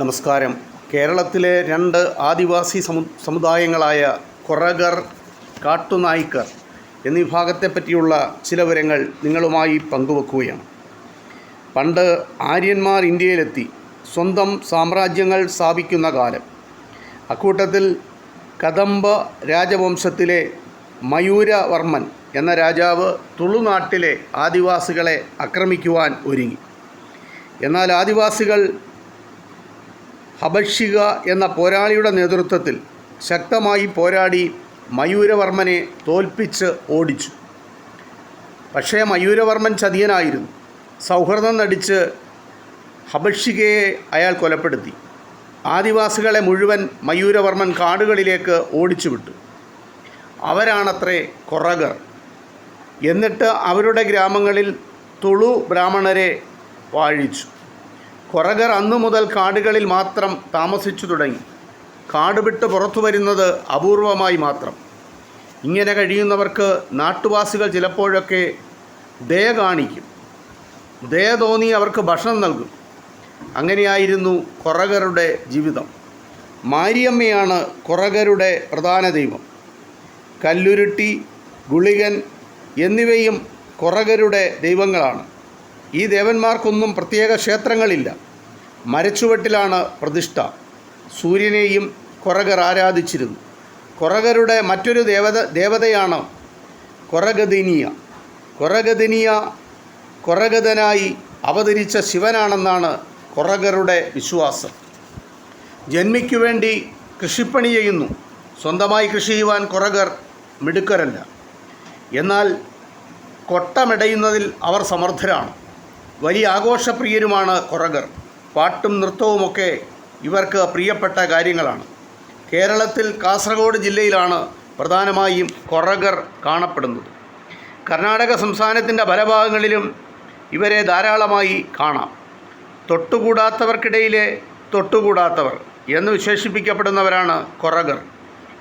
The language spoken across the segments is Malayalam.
നമസ്കാരം. കേരളത്തിലെ രണ്ട് ആദിവാസി സമു സമുദായങ്ങളായ കൊറഗർ കാട്ടുനായ്ക്കർ എന്നീ വിഭാഗത്തെ പറ്റിയുള്ള ചില വിവരങ്ങൾ നിങ്ങളുമായി പങ്കുവെക്കുകയാണ്. പണ്ട് ആര്യന്മാർ ഇന്ത്യയിലെത്തി സ്വന്തം സാമ്രാജ്യങ്ങൾ സ്ഥാപിക്കുന്ന കാലം. അക്കൂട്ടത്തിൽ കദംബ രാജവംശത്തിലെ മയൂരവർമ്മൻ എന്ന രാജാവ് തുളുനാട്ടിലെ ആദിവാസികളെ ആക്രമിക്കുവാൻ ഒരുങ്ങി. എന്നാൽ ആദിവാസികൾ ഹബഷിക എന്ന പോരാളിയുടെ നേതൃത്വത്തിൽ ശക്തമായി പോരാടി മയൂരവർമ്മനെ തോൽപ്പിച്ച് ഓടിച്ചു. പക്ഷേ മയൂരവർമ്മൻ ചതിയനായിരുന്നു. സൗഹൃദം നടിച്ച് ഹബഷികയെ അയാൾ കൊലപ്പെടുത്തി. ആദിവാസികളെ മുഴുവൻ മയൂരവർമ്മൻ കാടുകളിലേക്ക് ഓടിച്ചുവിട്ടു. അവരാണത്രേ കുറകർ. എന്നിട്ട് അവരുടെ ഗ്രാമങ്ങളിൽ തുളു ബ്രാഹ്മണരെ വാഴിച്ചു. കൊറഗർ അന്നു മുതൽ കാടുകളിൽ മാത്രം താമസിച്ചു തുടങ്ങി. കാട് വിട്ട് പുറത്തു വരുന്നത് അപൂർവമായി മാത്രം. ഇങ്ങനെ കഴിയുന്നവർക്ക് നാട്ടുവാസികൾ ചിലപ്പോഴൊക്കെ ദയ കാണിക്കും. ദയ തോന്നി അവർക്ക് ഭക്ഷണം നൽകും. അങ്ങനെയായിരുന്നു കുറകരുടെ ജീവിതം. മാരിയമ്മയാണ് കുറകരുടെ പ്രധാന ദൈവം. കല്ലുരുട്ടി ഗുളികൻ എന്നിവയും കുറകരുടെ ദൈവങ്ങളാണ്. ഈ ദേവന്മാർക്കൊന്നും പ്രത്യേക ക്ഷേത്രങ്ങളില്ല. മരച്ചുവട്ടിലാണ് പ്രതിഷ്ഠ. സൂര്യനെയും കുറകർ ആരാധിച്ചിരുന്നു. കുറകരുടെ മറ്റൊരു ദേവത ദേവതയാണ് കൊറഗദിനിയ. കൊറഗദിനിയ കൊറഗതനായി അവതരിച്ച ശിവനാണെന്നാണ് കുറകരുടെ വിശ്വാസം. ജന്മിക്കു വേണ്ടി കൃഷിപ്പണി ചെയ്യുന്നു. സ്വന്തമായി കൃഷി ചെയ്യുവാൻ കുറകർ മിടുക്കരല്ല. എന്നാൽ കൊട്ടമിടയുന്നതിൽ അവർ സമർത്ഥരാണ്. വലിയ ആഘോഷപ്രിയരുമാണ് കുറകർ. പാട്ടും നൃത്തവുമൊക്കെ ഇവർക്ക് പ്രിയപ്പെട്ട കാര്യങ്ങളാണ്. കേരളത്തിൽ കാസർഗോഡ് ജില്ലയിലാണ് പ്രധാനമായും കൊറകർ കാണപ്പെടുന്നത്. കർണാടക സംസ്ഥാനത്തിന്റെ പല ഭാഗങ്ങളിലും ഇവരെ ധാരാളമായി കാണാം. തൊട്ടുകൂടാത്തവർക്കിടയിലെ തൊട്ടുകൂടാത്തവർ എന്ന് വിശേഷിപ്പിക്കപ്പെടുന്നവരാണ് കൊറഗർ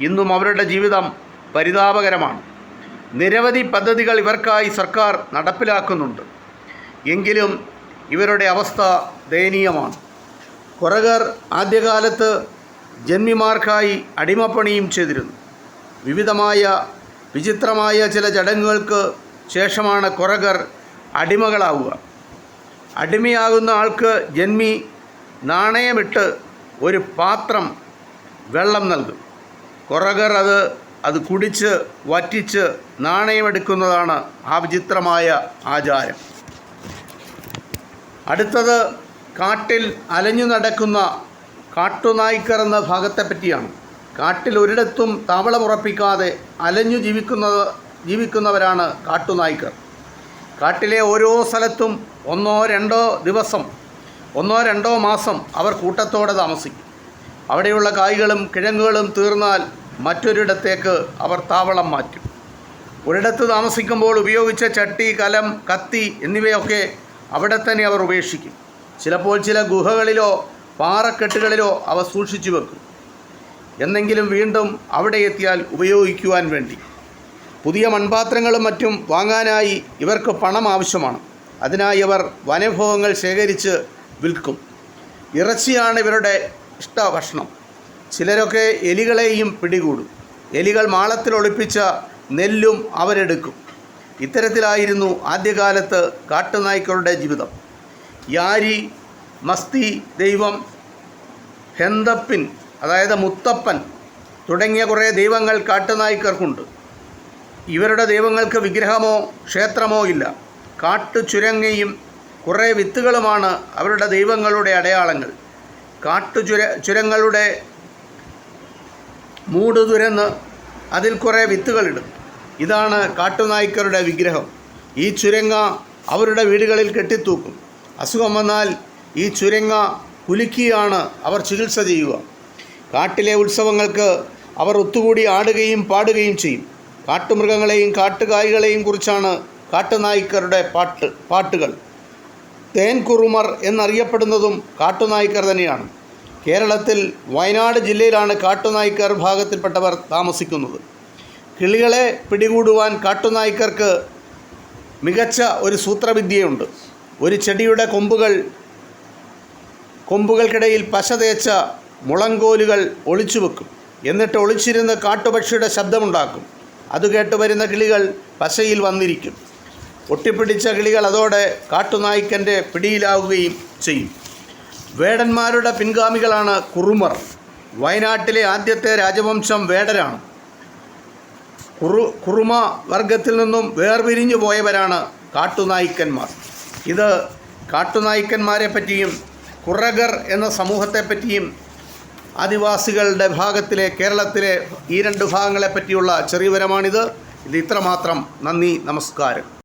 ഇന്നും അവരുടെ ജീവിതം പരിതാപകരമാണ്. നിരവധി പദ്ധതികൾ ഇവർക്കായി സർക്കാർ നടപ്പിലാക്കുന്നുണ്ട്. എങ്കിലും ഇവരുടെ അവസ്ഥ ദയനീയമാണ്. കുറകർ ആദ്യകാലത്ത് ജന്മിമാർക്കായി അടിമപ്പണിയും ചെയ്തിരുന്നു. വിവിധമായ വിചിത്രമായ ചില ചടങ്ങുകൾക്ക് ശേഷമാണ് കുറകർ അടിമകളാവുക. അടിമയാകുന്ന ആൾക്ക് ജന്മി നാണയമിട്ട് ഒരു പാത്രം വെള്ളം നൽകും. കുറകർ അത് അത് കുടിച്ച് വറ്റിച്ച് നാണയമെടുക്കുന്നതാണ് ആ വിചിത്രമായ ആചാരം. അടുത്തത് കാട്ടിൽ അലഞ്ഞു നടക്കുന്ന കാട്ടുനായ്ക്കർ എന്ന ഭാഗത്തെ പറ്റിയാണ്. കാട്ടിൽ ഒരിടത്തും താവളമുറപ്പിക്കാതെ അലഞ്ഞു ജീവിക്കുന്ന ജീവിക്കുന്നവരാണ് കാട്ടുനായ്ക്കർ. കാട്ടിലെ ഓരോ സ്ഥലത്തും ഒന്നോ രണ്ടോ ദിവസം ഒന്നോ രണ്ടോ മാസം അവർ കൂട്ടത്തോടെ താമസിക്കും. അവിടെയുള്ള കായ്കളും കിഴങ്ങുകളും തീർന്നാൽ മറ്റൊരിടത്തേക്ക് അവർ താവളം മാറ്റും. ഒരിടത്ത് താമസിക്കുമ്പോൾ ഉപയോഗിച്ച ചട്ടി കലം കത്തി എന്നിവയൊക്കെ അവിടെ തന്നെ അവർ ഉപേക്ഷിക്കും. ചിലപ്പോൾ ചില ഗുഹകളിലോ പാറക്കെട്ടുകളിലോ അവ സൂക്ഷിച്ചു വെക്കും. എന്നെങ്കിലും വീണ്ടും അവിടെ എത്തിയാൽ ഉപയോഗിക്കുവാൻ വേണ്ടി. പുതിയ മൺപാത്രങ്ങളും മറ്റും വാങ്ങാനായി ഇവർക്ക് പണം ആവശ്യമാണ്. അതിനായി അവർ വനഭോഗങ്ങൾ ശേഖരിച്ച് വിൽക്കും. ഇറച്ചിയാണ് ഇവരുടെ ഇഷ്ട ഭക്ഷണം ചിലരൊക്കെ എലികളെയും പിടികൂടും. എലികൾ മാളത്തിൽ ഒളിപ്പിച്ച നെല്ലും അവരെടുക്കും. ഇത്തരത്തിലായിരുന്നു ആദ്യകാലത്ത് കാട്ടുനായ്ക്കളുടെ ജീവിതം. യാരി മസ്തി ദൈവം ഹെന്തപ്പിൻ അതായത് മുത്തപ്പൻ തുടങ്ങിയ കുറേ ദൈവങ്ങൾ കാട്ടുനായ്ക്കർക്കുണ്ട്. ഇവരുടെ ദൈവങ്ങൾക്ക് വിഗ്രഹമോ ക്ഷേത്രമോ ഇല്ല. കാട്ടു ചുരങ്ങയും കുറേ വിത്തുകളുമാണ് അവരുടെ ദൈവങ്ങളുടെ അടയാളങ്ങൾ. കാട്ടു ചുര ചുരങ്ങളുടെ മൂട് തുരന്ന് അതിൽ കുറേ വിത്തുകളിടും ഇതാണ് കാട്ടുനായ്ക്കരുടെ വിഗ്രഹം. ഈ ചുരങ്ങ അവരുടെ വീടുകളിൽ കെട്ടിത്തൂക്കും. അസുഖം വന്നാൽ ഈ ചുരങ്ങ കുലുക്കിയാണ് അവർ ചികിത്സ ചെയ്യുക. കാട്ടിലെ ഉത്സവങ്ങൾക്ക് അവർ ഒത്തുകൂടി ആടുകയും പാടുകയും ചെയ്യും. കാട്ടുമൃഗങ്ങളെയും കാട്ടുകായ്കളെയും കുറിച്ചാണ് കാട്ടുനായ്ക്കരുടെ പാട്ട് പാട്ടുകൾ. തേൻ കുറുമർ എന്നറിയപ്പെടുന്നതും കാട്ടുനായ്ക്കർ തന്നെയാണ്. കേരളത്തിൽ വയനാട് ജില്ലയിലാണ് കാട്ടുനായ്ക്കർ ഭാഗത്തിൽപ്പെട്ടവർ താമസിക്കുന്നത്. കിളികളെ പിടികൂടുവാൻ കാട്ടുനായ്ക്കർക്ക് മികച്ച ഒരു സൂത്രവിദ്യയുണ്ട്. ഒരു ചെടിയുടെ കൊമ്പുകൾ കൊമ്പുകൾക്കിടയിൽ പശ തേച്ച മുളങ്കോലുകൾ ഒളിച്ചു വെക്കും. എന്നിട്ട് ഒളിച്ചിരുന്ന് കാട്ടുപക്ഷിയുടെ ശബ്ദമുണ്ടാക്കും. അത് കേട്ട് വരുന്ന കിളികൾ പശയിൽ വന്നിരിക്കും. ഒട്ടിപ്പിടിച്ച കിളികൾ അതോടെ കാട്ടുനായ്ക്കന്റെ പിടിയിലാവുകയും ചെയ്യും. വേടന്മാരുടെ പിൻഗാമികളാണ് കുറുമർ. വയനാട്ടിലെ ആദ്യത്തെ രാജവംശം വേടരാണ്. കുറു കുറുമ വർഗത്തിൽ നിന്നും വേർപിരിഞ്ഞു പോയവരാണ് കാട്ടുനായ്ക്കന്മാർ. ഇത് കാട്ടുനായ്ക്കന്മാരെ പറ്റിയും കുറഗർ എന്ന സമൂഹത്തെ പറ്റിയും ആദിവാസികളുടെ ഭാഗത്തിലെ കേരളത്തിലെ ഈ രണ്ട് ഭാഗങ്ങളെപ്പറ്റിയുള്ള ചെറിയ വിവരമാണിത്. ഇത് ഇത്രമാത്രം. നന്ദി നമസ്കാരം.